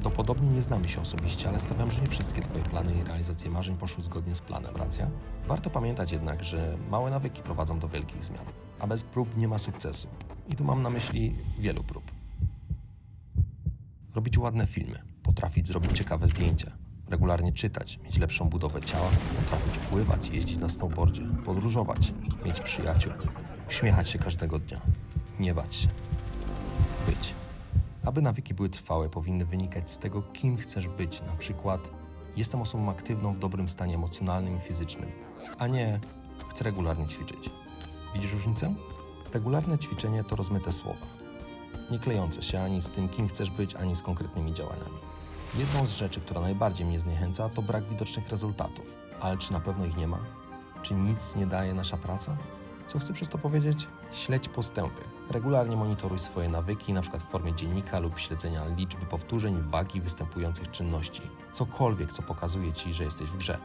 Prawdopodobnie nie znamy się osobiście, ale stawiam, że nie wszystkie Twoje plany i realizacje marzeń poszły zgodnie z planem, racja? Warto pamiętać jednak, że małe nawyki prowadzą do wielkich zmian, a bez prób nie ma sukcesu. I tu mam na myśli wielu prób. Robić ładne filmy, potrafić zrobić ciekawe zdjęcia, regularnie czytać, mieć lepszą budowę ciała, potrafić pływać, jeździć na snowboardzie, podróżować, mieć przyjaciół, uśmiechać się każdego dnia, nie bać się. Aby nawyki były trwałe, powinny wynikać z tego, kim chcesz być. Na przykład, jestem osobą aktywną w dobrym stanie emocjonalnym i fizycznym, a nie chcę regularnie ćwiczyć. Widzisz różnicę? Regularne ćwiczenie to rozmyte słowa, nie klejące się ani z tym, kim chcesz być, ani z konkretnymi działaniami. Jedną z rzeczy, która najbardziej mnie zniechęca, to brak widocznych rezultatów. Ale czy na pewno ich nie ma? Czy nic nie daje nasza praca? Co chcę przez to powiedzieć? Śledź postępy. Regularnie monitoruj swoje nawyki, np. w formie dziennika lub śledzenia liczby powtórzeń, wagi występujących czynności. Cokolwiek, co pokazuje Ci, że jesteś w grze.